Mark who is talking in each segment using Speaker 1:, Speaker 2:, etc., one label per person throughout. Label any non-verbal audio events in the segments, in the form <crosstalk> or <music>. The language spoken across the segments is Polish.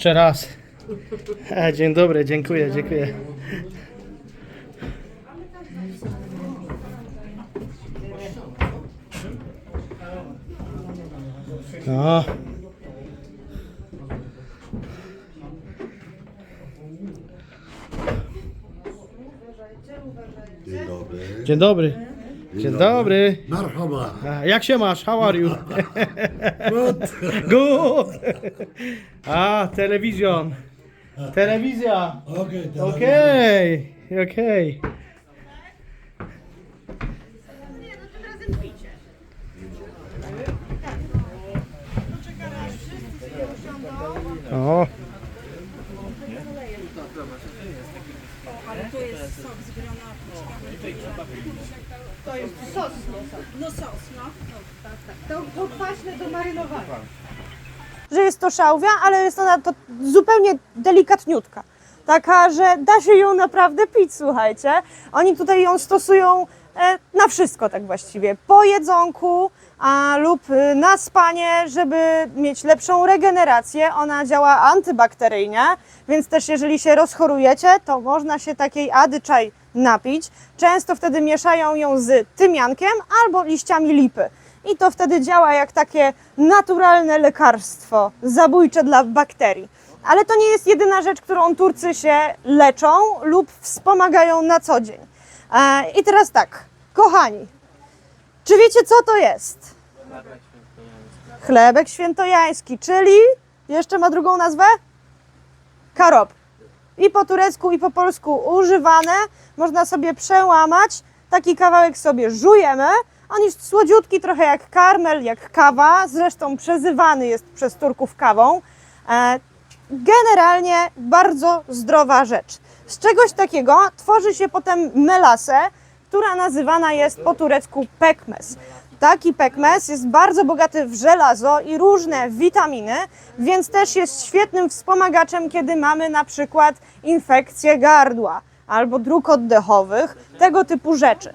Speaker 1: jeszcze raz. E, dzień dobry, dziękuję, dziękuję. No.
Speaker 2: Dzień dobry.
Speaker 1: Dzień dobry. Dzień dobry.
Speaker 2: Marhaba.
Speaker 1: A, Jak się masz? How are you?
Speaker 2: Good. <laughs>
Speaker 1: Good. A, telewizjon. Telewizja.
Speaker 2: Okej, okay,
Speaker 1: Okej, okej. O,
Speaker 3: To jest sos. No sos, no. To, to kwaśne do marynowania. Że jest to szałwia, ale jest ona to zupełnie delikatniutka. Taka, że da się ją naprawdę pić, słuchajcie. Oni tutaj ją stosują e, na wszystko tak właściwie. Po jedzonku a, lub y, na spanie, żeby mieć lepszą regenerację. Ona działa antybakteryjnie, więc też jeżeli się rozchorujecie, to można się takiej ady czaj napić. Często wtedy mieszają ją z tymiankiem albo liściami lipy. I to wtedy działa jak takie naturalne lekarstwo zabójcze dla bakterii. Ale to nie jest jedyna rzecz, którą Turcy się leczą lub wspomagają na co dzień. E, I teraz tak, kochani, czy wiecie co to jest? Chlebek świętojański, czyli jeszcze ma drugą nazwę? Karob. I po turecku, i po polsku używane. Można sobie przełamać. Taki kawałek sobie żujemy. On jest słodziutki, trochę jak karmel, jak kawa. Zresztą przezywany jest przez Turków kawą. E, Generalnie bardzo zdrowa rzecz. Z czegoś takiego tworzy się potem melasę, która nazywana jest po turecku pekmez. Taki pekmez jest bardzo bogaty w żelazo i różne witaminy, więc też jest świetnym wspomagaczem, kiedy mamy na przykład infekcję gardła albo dróg oddechowych, tego typu rzeczy.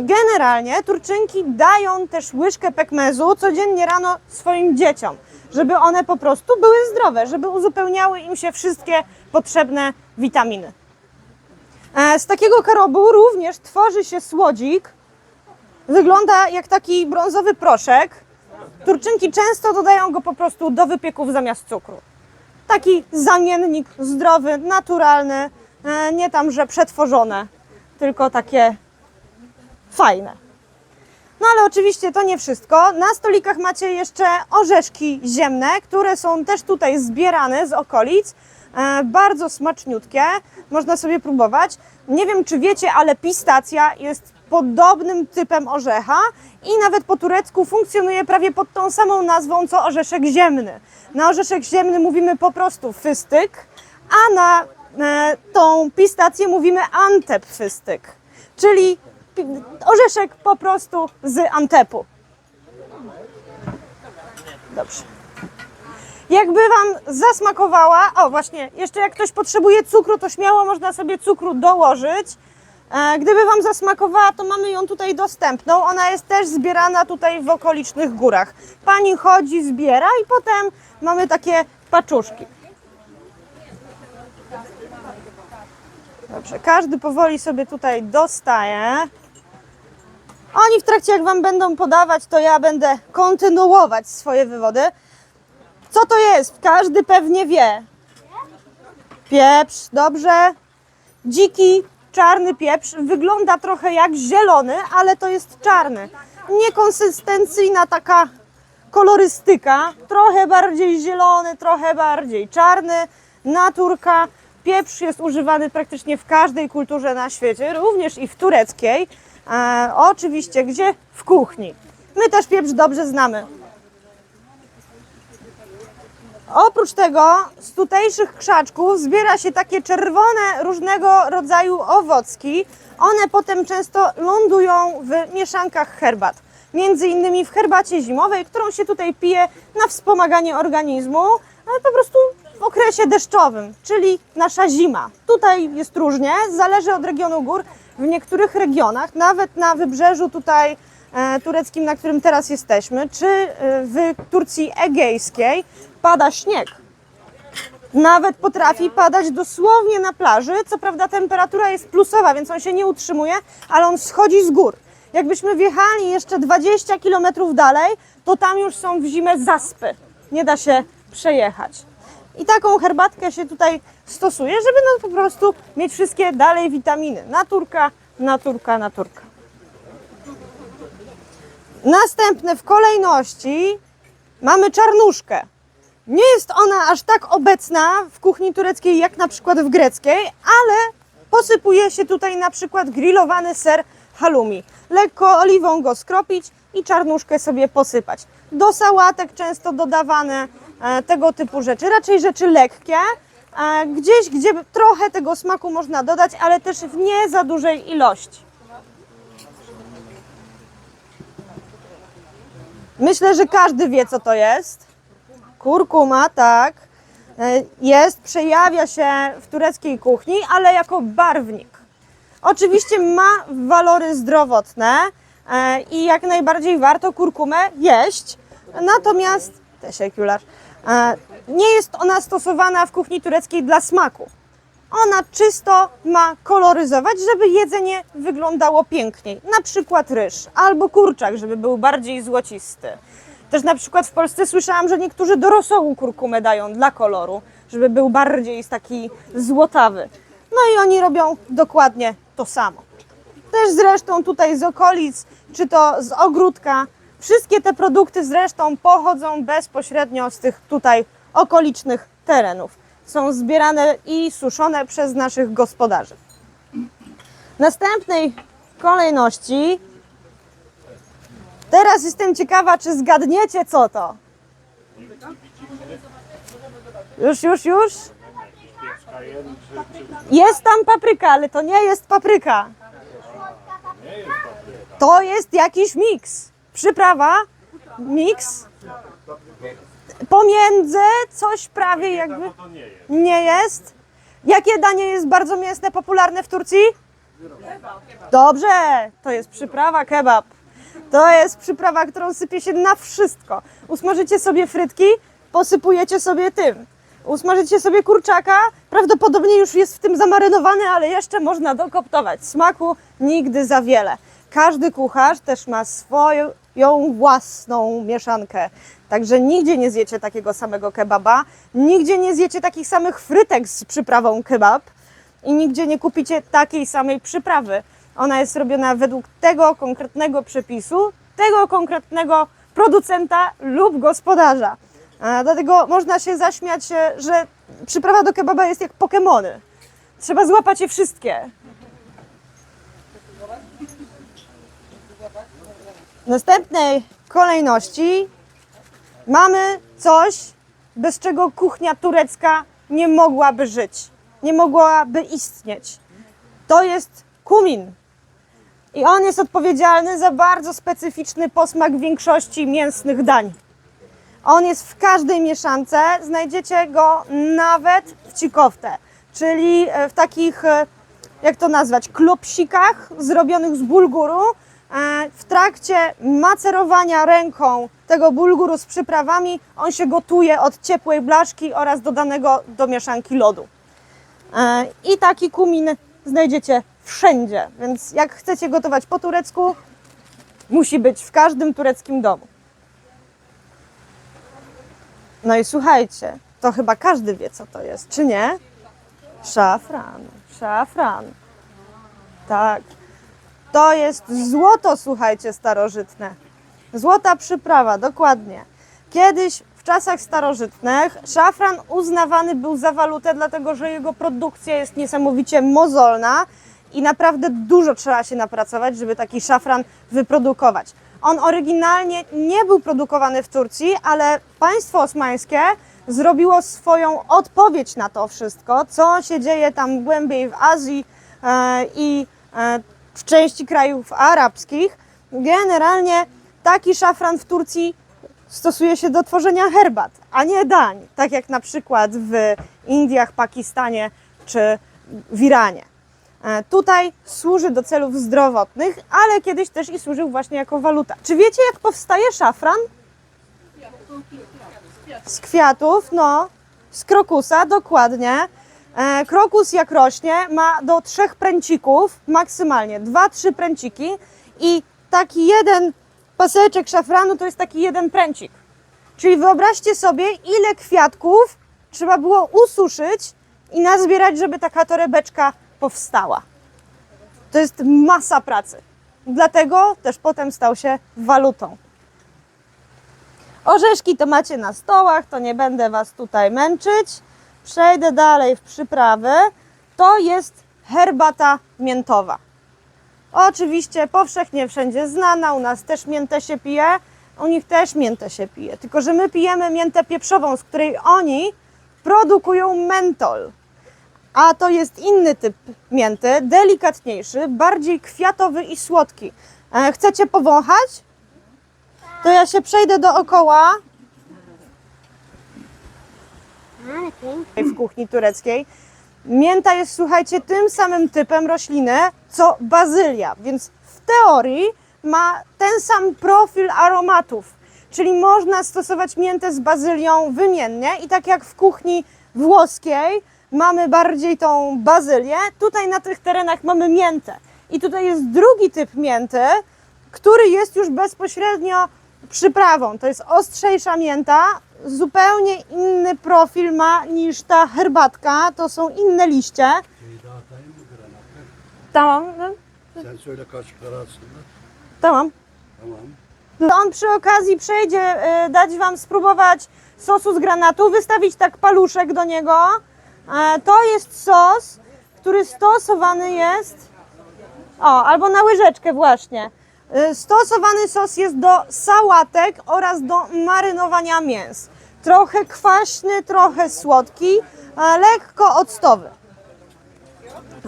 Speaker 3: Generalnie Turczynki dają też łyżkę pekmezu codziennie rano swoim dzieciom, żeby one po prostu były zdrowe, żeby uzupełniały im się wszystkie potrzebne witaminy. E, Z takiego karobu również tworzy się słodzik. Wygląda jak taki brązowy proszek. Turczynki często dodają go po prostu do wypieków zamiast cukru. Taki zamiennik zdrowy, naturalny, e, nie tam, że przetworzone, tylko takie fajne. No ale oczywiście to nie wszystko. Na stolikach macie jeszcze orzeszki ziemne, które są też tutaj zbierane z okolic. E, bardzo smaczniutkie, można sobie próbować. Nie wiem, czy wiecie, ale pistacja jest podobnym typem orzecha i nawet po turecku funkcjonuje prawie pod tą samą nazwą co orzeszek ziemny. Na orzeszek ziemny mówimy po prostu fystyk, a na e, tą pistację mówimy antep fystyk, czyli orzeszek po prostu z Antepu. Dobrze. Jakby Wam zasmakowała, o właśnie, jeszcze jak ktoś potrzebuje cukru, to śmiało można sobie cukru dołożyć. E, Gdyby Wam zasmakowała, to mamy ją tutaj dostępną. Ona jest też zbierana tutaj w okolicznych górach. Pani chodzi, zbiera i potem mamy takie paczuszki. Dobrze, każdy powoli sobie tutaj dostaje. Oni w trakcie, jak Wam będą podawać, to ja będę kontynuować swoje wywody. Co to jest? Każdy pewnie wie. Pieprz, dobrze. Dziki, czarny pieprz. Wygląda trochę jak zielony, ale to jest czarny. Niekonsystencyjna taka kolorystyka. Trochę bardziej zielony, trochę bardziej czarny. Naturka. Pieprz jest używany praktycznie w każdej kulturze na świecie, również i w tureckiej. E, oczywiście, gdzie? W kuchni. My też pieprz dobrze znamy. Oprócz tego z tutejszych krzaczków zbiera się takie czerwone różnego rodzaju owocki. One potem często lądują w mieszankach herbat. Między innymi w herbacie zimowej, którą się tutaj pije na wspomaganie organizmu, ale po prostu w okresie deszczowym, czyli nasza zima. Tutaj jest różnie, zależy od regionu gór. W niektórych regionach, nawet na wybrzeżu tutaj e, tureckim, na którym teraz jesteśmy, czy e, w Turcji egejskiej pada śnieg. Nawet potrafi padać dosłownie na plaży. Co prawda temperatura jest plusowa, więc on się nie utrzymuje, ale on schodzi z gór. Jakbyśmy wjechali jeszcze 20 km dalej, to tam już są w zimę zaspy. Nie da się przejechać. I taką herbatkę się tutaj stosuje, żeby no po prostu mieć wszystkie dalej witaminy. Naturka, naturka, naturka. Następne w kolejności mamy czarnuszkę. Nie jest ona aż tak obecna w kuchni tureckiej jak na przykład w greckiej, ale posypuje się tutaj na przykład grillowany ser halloumi. Lekko oliwą go skropić i czarnuszkę sobie posypać. Do sałatek często dodawane tego typu rzeczy, raczej rzeczy lekkie. E, gdzieś, gdzie trochę tego smaku można dodać, ale też w nie za dużej ilości. Myślę, że każdy wie, co to jest. Kurkuma, tak. E, Jest, przejawia się w tureckiej kuchni, ale jako barwnik. Oczywiście ma walory zdrowotne e, i jak najbardziej warto kurkumę jeść, natomiast teşekkürler, e, nie jest ona stosowana w kuchni tureckiej dla smaku. Ona czysto ma koloryzować, żeby jedzenie wyglądało piękniej. Na przykład ryż albo kurczak, żeby był bardziej złocisty. Też na przykład w Polsce słyszałam, że niektórzy do rosołu kurkumę dają dla koloru, żeby był bardziej taki złotawy. No i oni robią dokładnie to samo. Też zresztą tutaj z okolic, czy to z ogródka, wszystkie te produkty zresztą pochodzą bezpośrednio z tych tutaj okolicznych terenów. Są zbierane i suszone przez naszych gospodarzy. W następnej kolejności Teraz jestem ciekawa, czy zgadniecie, co to. Już, już, już. Jest tam papryka, ale to nie jest papryka. To jest jakiś miks. Przyprawa, miks. Pomiędzy coś prawie jakby. Nie jest. Jakie danie jest bardzo mięsne, popularne w Turcji? Dobrze, to jest przyprawa kebab. To jest przyprawa, którą sypie się na wszystko. Usmażycie sobie frytki, posypujecie sobie tym. Usmażycie sobie kurczaka, prawdopodobnie już jest w tym zamarynowany, ale jeszcze można dokoptować. Smaku nigdy za wiele. Każdy kucharz też ma swoją własną mieszankę. Także nigdzie nie zjecie takiego samego kebaba, nigdzie nie zjecie takich samych frytek z przyprawą kebab i nigdzie nie kupicie takiej samej przyprawy. Ona jest robiona według tego konkretnego przepisu, tego konkretnego producenta lub gospodarza. Dlatego można się zaśmiać, że przyprawa do kebaba jest jak Pokemony. Trzeba złapać je wszystkie. Następnej kolejności mamy coś, bez czego kuchnia turecka nie mogłaby żyć, nie mogłaby istnieć. To jest kumin. I on jest odpowiedzialny za bardzo specyficzny posmak większości mięsnych dań. On jest w każdej mieszance, znajdziecie go nawet w cikoftę, czyli e, w takich, e, jak to nazwać, klopsikach zrobionych z bulguru. E, W trakcie macerowania ręką tego bulguru z przyprawami, on się gotuje od ciepłej blaszki oraz dodanego do mieszanki lodu. E, I taki kumin znajdziecie wszędzie, więc jak chcecie gotować po turecku, musi być w każdym tureckim domu. No i słuchajcie, to chyba każdy wie, co to jest, czy nie? Szafran, szafran. Tak. To jest złoto, słuchajcie, starożytne. Złota przyprawa, dokładnie. Kiedyś w czasach starożytnych szafran uznawany był za walutę, dlatego że jego produkcja jest niesamowicie mozolna i naprawdę dużo trzeba się napracować, żeby taki szafran wyprodukować. On oryginalnie nie był produkowany w Turcji, ale państwo osmańskie zrobiło swoją odpowiedź na to wszystko, co się dzieje tam głębiej w Azji e, i e, w części krajów arabskich. Generalnie taki szafran w Turcji stosuje się do tworzenia herbat, a nie dań, tak jak na przykład w Indiach, Pakistanie czy w Iranie. E, Tutaj służy do celów zdrowotnych, ale kiedyś też i służył właśnie jako waluta. Czy wiecie, jak powstaje szafran? Z kwiatów, no. z krokusa, dokładnie. E, krokus jak rośnie ma do trzech pręcików, maksymalnie dwa, trzy pręciki i taki jeden paseczek szafranu to jest taki jeden pręcik. Czyli wyobraźcie sobie, ile kwiatków trzeba było ususzyć i nazbierać, żeby taka torebeczka powstała. To jest masa pracy. Dlatego też potem stał się walutą. Orzeszki to macie na stołach, to nie będę Was tutaj męczyć. Przejdę dalej w przyprawy. To jest herbata miętowa. Oczywiście powszechnie wszędzie znana, u nas też miętę się pije, u nich też miętę się pije. Tylko, że my pijemy miętę pieprzową, z której oni produkują mentol. A to jest inny typ mięty, delikatniejszy, bardziej kwiatowy i słodki. E, Chcecie powąchać? To ja się przejdę dookoła w kuchni tureckiej. Mięta jest, słuchajcie, tym samym typem rośliny co bazylia, więc w teorii ma ten sam profil aromatów. Czyli można stosować miętę z bazylią wymiennie i tak jak w kuchni włoskiej mamy bardziej tą bazylię, tutaj na tych terenach mamy miętę. I tutaj jest drugi typ mięty, który jest już bezpośrednio przyprawą. To jest ostrzejsza mięta, zupełnie inny profil ma niż ta herbatka, to są inne liście.
Speaker 2: Para aslında.
Speaker 3: tamam.
Speaker 2: Tamam.
Speaker 3: On przy okazji przejdzie e, dać Wam spróbować sosu z granatu, wystawić tak paluszek do niego. E, To jest sos, który stosowany jest, o, albo na łyżeczkę właśnie. E, Stosowany sos jest do sałatek oraz do marynowania mięs. Trochę kwaśny, trochę słodki, lekko octowy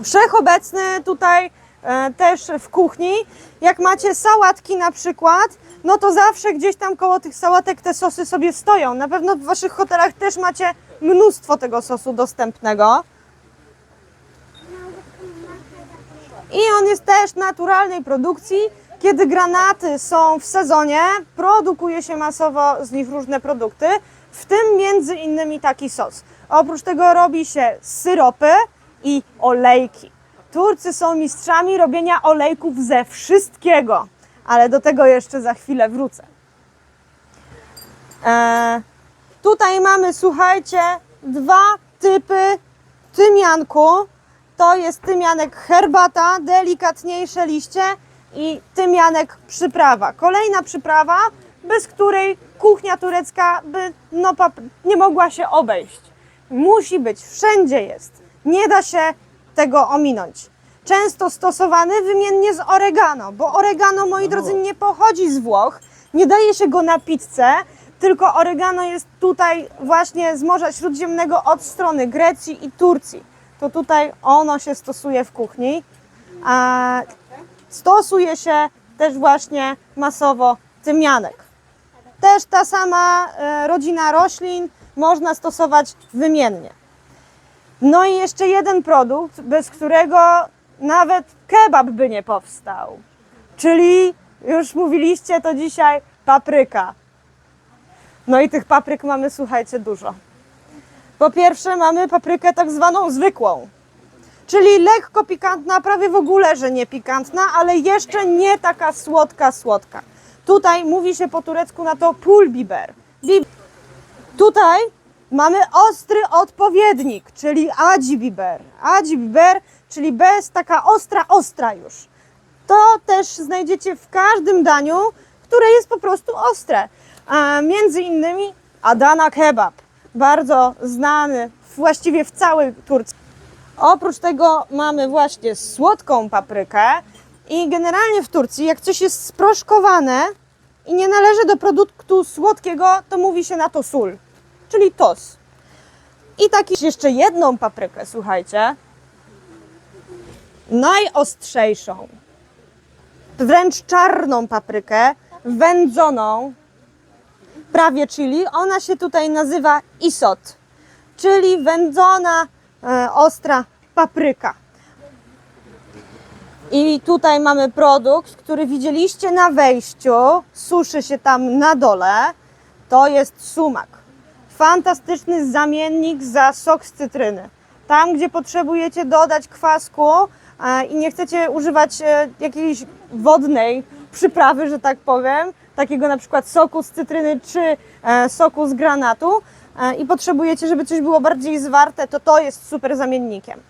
Speaker 3: wszechobecny tutaj e, też w kuchni. Jak macie sałatki na przykład, no to zawsze gdzieś tam koło tych sałatek te sosy sobie stoją. Na pewno w waszych hotelach też macie mnóstwo tego sosu dostępnego. I on jest też naturalnej produkcji. Kiedy granaty są w sezonie, produkuje się masowo z nich różne produkty, w tym między innymi taki sos. Oprócz tego robi się syropy i olejki. Turcy są mistrzami robienia olejków ze wszystkiego, ale do tego jeszcze za chwilę wrócę. E, tutaj mamy, słuchajcie, dwa typy tymianku. To jest tymianek herbata, delikatniejsze liście i tymianek przyprawa. Kolejna przyprawa, bez której kuchnia turecka by no, nie mogła się obejść. Musi być, wszędzie jest. Nie da się tego ominąć. Często stosowany wymiennie z oregano, bo oregano, moi drodzy, nie pochodzi z Włoch. Nie daje się go na pizzę, tylko oregano jest tutaj właśnie z Morza Śródziemnego od strony Grecji i Turcji. To tutaj ono się stosuje w kuchni. A stosuje się też właśnie masowo tymianek. Też ta sama e, rodzina roślin można stosować wymiennie. No i jeszcze jeden produkt, bez którego nawet kebab by nie powstał. Czyli już mówiliście to dzisiaj papryka. No i tych papryk mamy, słuchajcie, dużo. Po pierwsze mamy paprykę tak zwaną zwykłą, czyli lekko pikantna, prawie w ogóle, że nie pikantna, ale jeszcze nie taka słodka, słodka. Tutaj mówi się po turecku na to pul biber. Bib- Tutaj mamy ostry odpowiednik, czyli adzi biber. Adzi biber, czyli bez taka ostra, ostra już. To też znajdziecie w każdym daniu, które jest po prostu ostre. A między innymi Adana kebab, bardzo znany właściwie w całej Turcji. Oprócz tego mamy właśnie słodką paprykę i generalnie w Turcji, jak coś jest sproszkowane i nie należy do produktu słodkiego, to mówi się na to sól, czyli tos. I taki jeszcze jedną paprykę, słuchajcie, najostrzejszą, wręcz czarną paprykę, wędzoną, prawie chili. Ona się tutaj nazywa isot, czyli wędzona, e, ostra papryka. I tutaj mamy produkt, który widzieliście na wejściu, suszy się tam na dole. To jest sumak. fantastyczny zamiennik za sok z cytryny. Tam, gdzie potrzebujecie dodać kwasku e, i nie chcecie używać e, jakiejś wodnej przyprawy, że tak powiem, takiego na przykład soku z cytryny czy e, soku z granatu i potrzebujecie, żeby coś było bardziej zwarte, to to jest super zamiennikiem.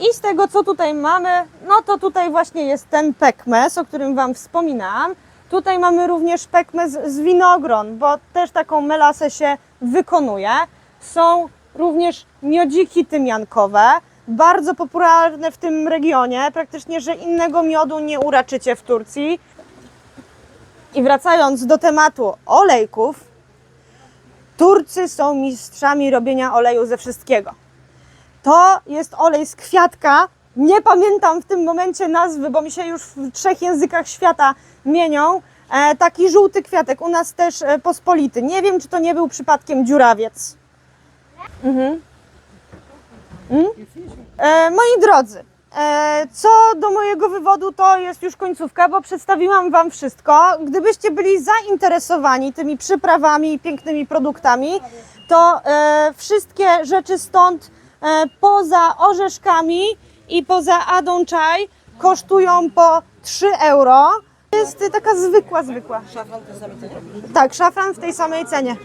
Speaker 3: I z tego, co tutaj mamy, no to tutaj właśnie jest ten pekmez, o którym Wam wspominałam. Tutaj mamy również pekmez z winogron, bo też taką melasę się wykonuje. Są również miodziki tymiankowe, bardzo popularne w tym regionie. Praktycznie, że innego miodu nie uraczycie w Turcji. I wracając do tematu olejków, Turcy są mistrzami robienia oleju ze wszystkiego. To jest olej z kwiatka. Nie pamiętam w tym momencie nazwy, bo mi się już w trzech językach świata mienią. E, taki żółty kwiatek, u nas też e, pospolity. Nie wiem, czy to nie był przypadkiem dziurawiec. Mhm. Mm? E, moi drodzy, e, co do mojego wywodu, to jest już końcówka, bo przedstawiłam Wam wszystko. Gdybyście byli zainteresowani tymi przyprawami i pięknymi produktami, to e, wszystkie rzeczy stąd poza orzeszkami i poza adą czaj kosztują po 3 euro. Jest taka zwykła, zwykła.
Speaker 4: Szafran w tej samej cenie?
Speaker 3: Tak, szafran w tej samej cenie.